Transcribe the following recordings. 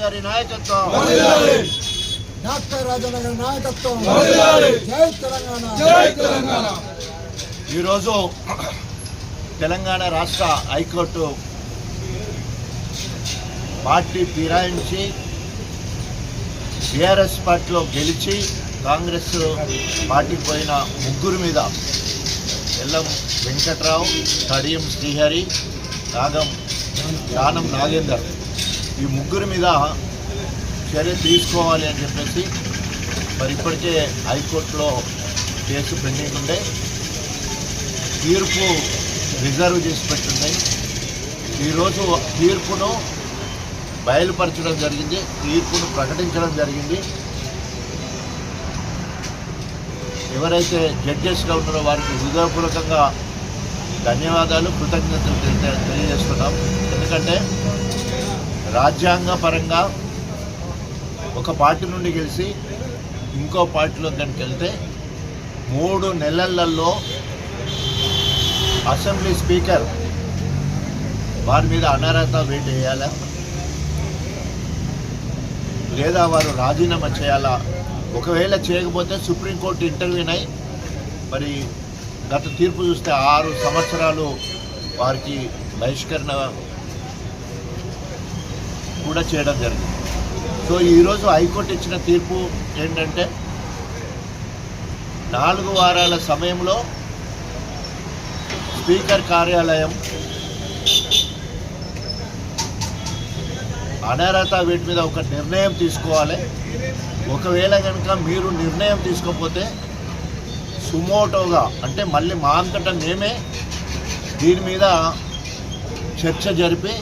గారి నాయకత్వం. డాక్టర్ రాజన్న గారి నాయకత్వం జై తెలంగాణ. ఈరోజు తెలంగాణ రాష్ట్ర హైకోర్టు పార్టీ ఫిరాయించి బీఆర్ఎస్ పార్టీలో గెలిచి కాంగ్రెస్ పార్టీకి పోయిన ముగ్గురు మీద ఎల్లం వెంకట్రావు కడియం శ్రీహరి నాగం యానం నాగేందర్ ఈ ముగ్గురు మీద చర్య తీసుకోవాలి అని చెప్పేసి మరి ఇప్పటికే హైకోర్టులో కేసు పెండింగ్ ఉండే. తీర్పు రిజర్వ్ చేసి పెట్టుంది ఈరోజు తీర్పును బయలుపరచడం జరిగింది. తీర్పును ప్రకటించడం జరిగింది. ఎవరైతే జడ్జెస్గా ఉన్నారో వారికి హృదయపూర్వకంగా ధన్యవాదాలు కృతజ్ఞతలు తెలియజేస్తున్నాం. ఎందుకంటే రాజ్యాంగ పరంగా ఒక పార్టీ నుండి గెలిచి ఇంకో పార్టీలో కనుక వెళ్తే మూడు నెలలలో అసెంబ్లీ స్పీకర్ వారి మీద అనర్హత వేటు వేయాలా? లేదా వారు రాజీనామా చేయాలా? ఒకవేళ చేయకపోతే సుప్రీంకోర్టు ఇంటర్వ్యూన్ అయి మరి గత తీర్పు చూస్తే ఆరు సంవత్సరాలు వారికి బహిష్కరణ కూడా చేయడం జరిగింది. సో ఈరోజు హైకోర్టు ఇచ్చిన తీర్పు ఏంటంటే నాలుగు వారాల సమయంలో స్పీకర్ కార్యాలయం అనర్హత వీటి మీద ఒక నిర్ణయం తీసుకోవాలి. ఒకవేళ కనుక మీరు నిర్ణయం తీసుకోకపోతే సుమోటోగా అంటే మళ్ళీ మా అంతటా మేమే దీని మీద చర్చ జరిపి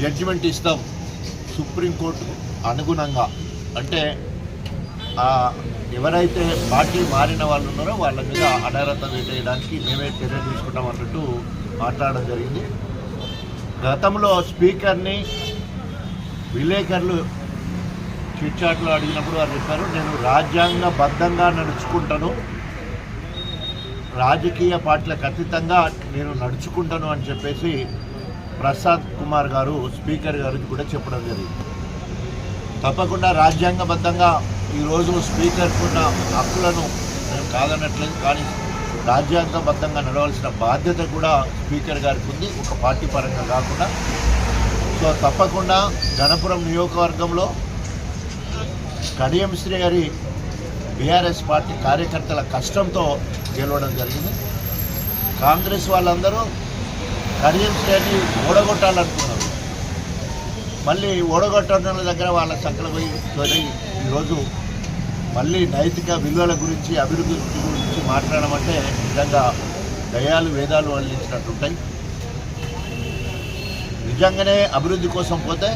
జడ్జిమెంట్ ఇస్తాం. సుప్రీంకోర్టు అనుగుణంగా. అంటే ఎవరైతే పార్టీ మారిన వాళ్ళు ఉన్నారో వాళ్ళ మీద అనర్హత వేయడానికి మేమే చర్య తీసుకుంటాం అన్నట్టు మాట్లాడడం జరిగింది. గతంలో స్పీకర్ని విలేకరులు చిట్చాట్లు అడిగినప్పుడు వారు చెప్పారు నేను రాజ్యాంగబద్ధంగా నడుచుకుంటాను. రాజకీయ పార్టీలకు అతీతంగా నేను నడుచుకుంటాను అని చెప్పేసి ప్రసాద్ కుమార్ గారు స్పీకర్ గారికి కూడా చెప్పడం జరిగింది. తప్పకుండా రాజ్యాంగబద్ధంగా ఈరోజు స్పీకర్కున్న హక్కులను మేము కాదనట్లేదు కానీ రాజ్యాంగబద్ధంగా నడవలసిన బాధ్యత కూడా స్పీకర్ గారికి ఉంది ఒక పార్టీ పరంగా కాకుండా. సో తప్పకుండా గణపురం నియోజకవర్గంలో కడియం శ్రీ గారి బీఆర్ఎస్ పార్టీ కార్యకర్తల కష్టంతో గెలవడం జరిగింది. కాంగ్రెస్ వాళ్ళందరూ కడియం స్టేట్ని ఓడగొట్టాలనుకున్నారు మళ్ళీ ఓడగొట్టడం దగ్గర వాళ్ళ సంకల పోయి తోలి ఈరోజు మళ్ళీ నైతిక విలువల గురించి అభివృద్ధి గురించి మాట్లాడడం అంటే నిజంగా దయాలు వేదాలు ఉంటాయి. నిజంగానే అభివృద్ధి కోసం పోతే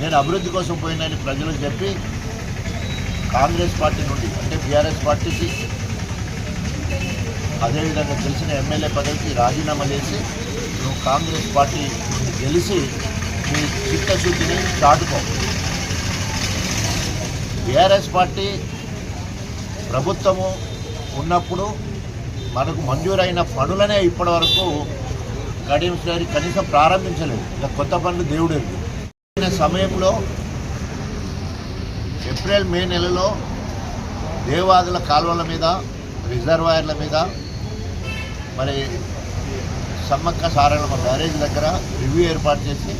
నేను అభివృద్ధి కోసం పోయినని ప్రజలకు చెప్పి కాంగ్రెస్ పార్టీ నుండి అంటే బీఆర్ఎస్ పార్టీకి అదేవిధంగా గెలిచిన ఎమ్మెల్యే పదవికి రాజీనామా చేసి నువ్వు కాంగ్రెస్ పార్టీ నుండి గెలిచి నీ చిత్తశుద్ధిని చాటుకో. బీఆర్ఎస్ పార్టీ ప్రభుత్వము ఉన్నప్పుడు మనకు మంజూరైన పనులనే ఇప్పటివరకు కడియం కనీసం ప్రారంభించలేదు. ఇక కొత్త పనులు దేవుడు సమయంలో ఏప్రిల్ మే నెలలో దేవాదుల కాలువల మీద రిజర్వాయర్ల మీద మరి సమ్మక్క సారలమ్మ బ్యారేజ్ దగ్గర రివ్యూ ఏర్పాటు చేసి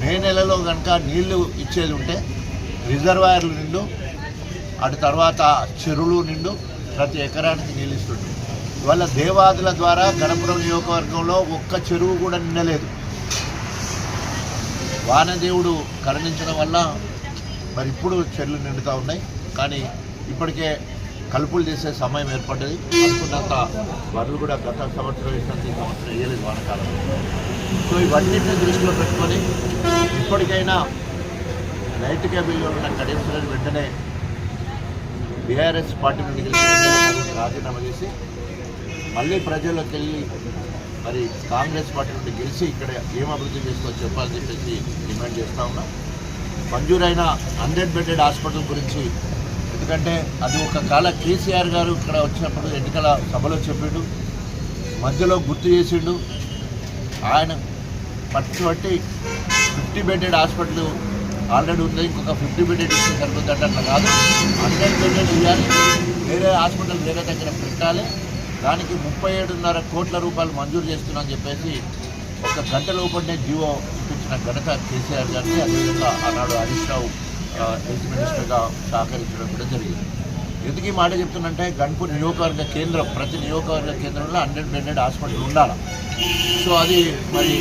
మే నెలలో కనుక నీళ్ళు ఇచ్చేది ఉంటే రిజర్వాయర్లు నిండు అటు తర్వాత చెరువులు నిండు ప్రతి ఎకరానికి నీళ్ళు ఇస్తుండ్రు. ఇవాళ దేవాదుల ద్వారా గణపురం నియోజకవర్గంలో ఒక్క చెరువు కూడా నిండలేదు. వానదేవుడు కరుణించడం వల్ల మరి ఇప్పుడు చెరువులు నిండుతూ ఉన్నాయి. కానీ ఇప్పటికే కలుపులు చేసే సమయం ఏర్పడ్డది. అనుకున్నంత వరలు కూడా గత సంవత్సరం వేసినంత ఈ సంవత్సరం వేయలేదు వానకాలం. సో ఇవన్నింటిని దృష్టిలో పెట్టుకొని ఇప్పటికైనా రైతు బిల్లు ఉన్న కడియం వెంటనే బీఆర్ఎస్ పార్టీ నుండి రాజీనామా చేసి మళ్ళీ ప్రజల్లోకి వెళ్ళి మరి కాంగ్రెస్ పార్టీ నుండి గెలిచి ఇక్కడ ఏం అభివృద్ధి చేసుకో చెప్పాలని చెప్పేసి డిమాండ్ చేస్తూ ఉన్నాం. మంజూరైన హండ్రెడ్ బెడెడ్ హాస్పిటల్ గురించి ఎందుకంటే అది ఒక కాల కేసీఆర్ గారు ఇక్కడ వచ్చినప్పుడు ఎన్నికల సభలో చెప్పిండు. మధ్యలో గుర్తు చేసిండు. ఆయన పట్టుబట్టి ఫిఫ్టీ బెడెడ్ హాస్పిటల్ ఆల్రెడీ ఉంది. ఇంకొక ఫిఫ్టీ బెడెడ్ ఇస్తే సరిపోతుందంటే. అట్లా కాదు. హండ్రెడ్ బెడెడ్ ఇవ్వాలి. వేరే హాస్పిటల్ వేరే దగ్గర పెట్టాలి. దానికి ముప్పై ఏడున్నర కోట్ల రూపాయలు మంజూరు చేస్తున్నామని చెప్పేసి ఒక గంట లోపలనే జీవో ఇప్పించిన ఘనత కేసీఆర్ గారిని అదేవిధంగా ఆనాడు హరీష్ రావు హెల్త్ మినిస్టర్గా సహకరించడం కూడా జరిగింది. ఎందుకు ఈ మాట చెప్తున్నంటే గన్పూర్ నియోజకవర్గ కేంద్రం ప్రతి నియోజకవర్గ కేంద్రంలో హండ్రెడ్ బెడెడ్ హాస్పిటల్ ఉండాలి. సో అది మరి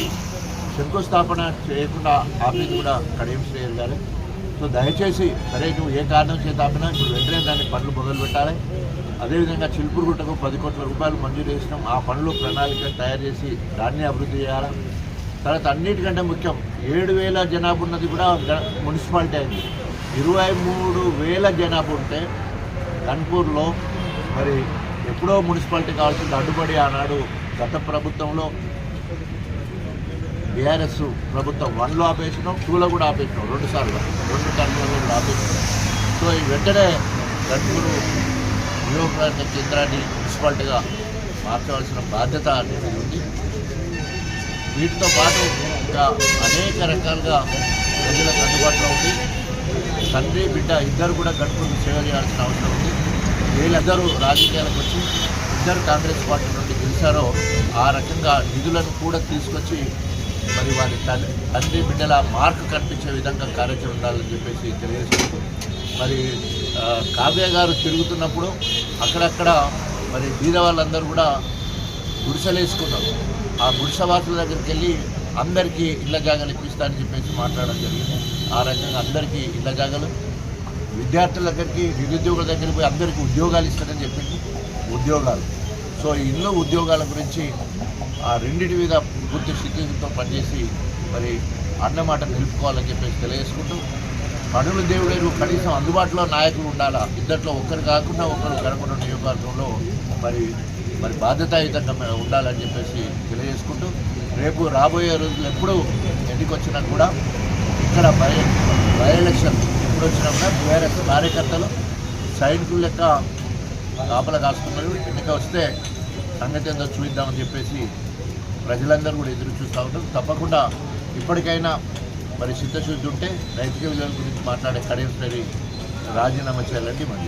శంకుస్థాపన చేయకుండా ఆపేది కూడా కడియం శ్రేయర్ గారు సో దయచేసి సరే నువ్వు ఏ కారణం చేత ఆపినా ఇప్పుడు వెంటనే దాన్ని పనులు మొదలు పెట్టాలి. అదేవిధంగా చిలుపురుగుట్టకు పది కోట్ల రూపాయలు మంజూరు చేసినాం. ఆ పనులు ప్రణాళిక తయారు చేసి దాన్ని అభివృద్ధి చేయాలి? తర్వాత అన్నిటికంటే ముఖ్యం ఏడు వేల జనాభా ఉన్నది కూడా గ- మున్సిపాలిటీ అయింది. ఇరవై మూడు వేల జనాభా ఉంటే కన్పూర్లో మరి ఎప్పుడో మున్సిపాలిటీ కావాల్సింది అడ్డుపడి ఆనాడు గత ప్రభుత్వంలో. బీఆర్ఎస్ ప్రభుత్వం వన్లో ఆపేసినాం టూలో కూడా ఆపేసినాం రెండు సార్లు. రెండు టర్మ్లలో కూడా ఆపేసినాం. సో ఈ వెంటనే కన్పూరు నియోజకవర్గ కేంద్రాన్ని మున్సిపాలిటీగా మార్చవలసిన బాధ్యత అనేది ఉంది. వీటితో పాటు ఇంకా అనేక రకాలుగా ప్రజలకు అందుబాటులో ఉంది. తండ్రి బిడ్డ ఇద్దరు కూడా గడుపుకు సేవ చేయాల్సిన అవసరం ఉంది. వీళ్ళందరూ రాజకీయాలకు వచ్చి ఇద్దరు కాంగ్రెస్ పార్టీ నుండి గెలిచారో ఆ రకంగా నిధులను కూడా తీసుకొచ్చి మరి వారి తండ్రి తండ్రి బిడ్డల మార్క్ కనిపించే విధంగా కార్యక్రమం ఉండాలని చెప్పేసి తెలియజేస్తూ మరి కావ్య గారు తిరుగుతున్నప్పుడు అక్కడక్కడ మరి బీద వాళ్ళందరూ కూడా గుడిసెలేసుకున్నారు ఆ గుడిసెవాసుల దగ్గరికి వెళ్ళి అందరికీ ఇళ్ళ జాగాలు ఇప్పిస్తా అని చెప్పేసి మాట్లాడడం జరిగింది. ఆ రకంగా అందరికీ ఇళ్ళ జాగాలు విద్యార్థుల దగ్గరికి నిరుద్యోగుల దగ్గరికి పోయి అందరికీ ఉద్యోగాలు ఇస్తారని చెప్పింది. ఉద్యోగాలు. సో ఇల్లు ఉద్యోగాల గురించి ఆ రెండింటి మీద పూర్తి స్థితితో పనిచేసి మరి అన్నమాట నిలుపుకోవాలని చెప్పేసి తెలియజేసుకుంటూ పనులు దేవుడు కనీసం అందుబాటులో నాయకులు ఉండాలా? ఇద్దట్లో ఒకరు కాకుండా ఒకరు కనకుండా నియోజకవర్గంలో మరి మరి బాధ్యతాయుతంగా ఉండాలని చెప్పేసి తెలియజేసుకుంటూ రేపు రాబోయే రోజులు ఎప్పుడు ఎన్నికొచ్చినా కూడా ఇక్కడ బై బై ఎలక్షన్ ఎప్పుడు వచ్చినా కూడా బీఆర్ఎస్ కార్యకర్తలు సైనికుల లెక్క కాపల కాస్తున్నారు. ఎన్నిక వస్తే సంగతి ఏందో చూద్దామని చెప్పేసి ప్రజలందరూ కూడా ఎదురు చూస్తూ ఉంటారు. తప్పకుండా ఇప్పటికైనా మరి చిత్తశుద్ధి ఉంటే నైతిక విలువల గురించి మాట్లాడే కడియం రాజీనామా చేయాలంటే మనం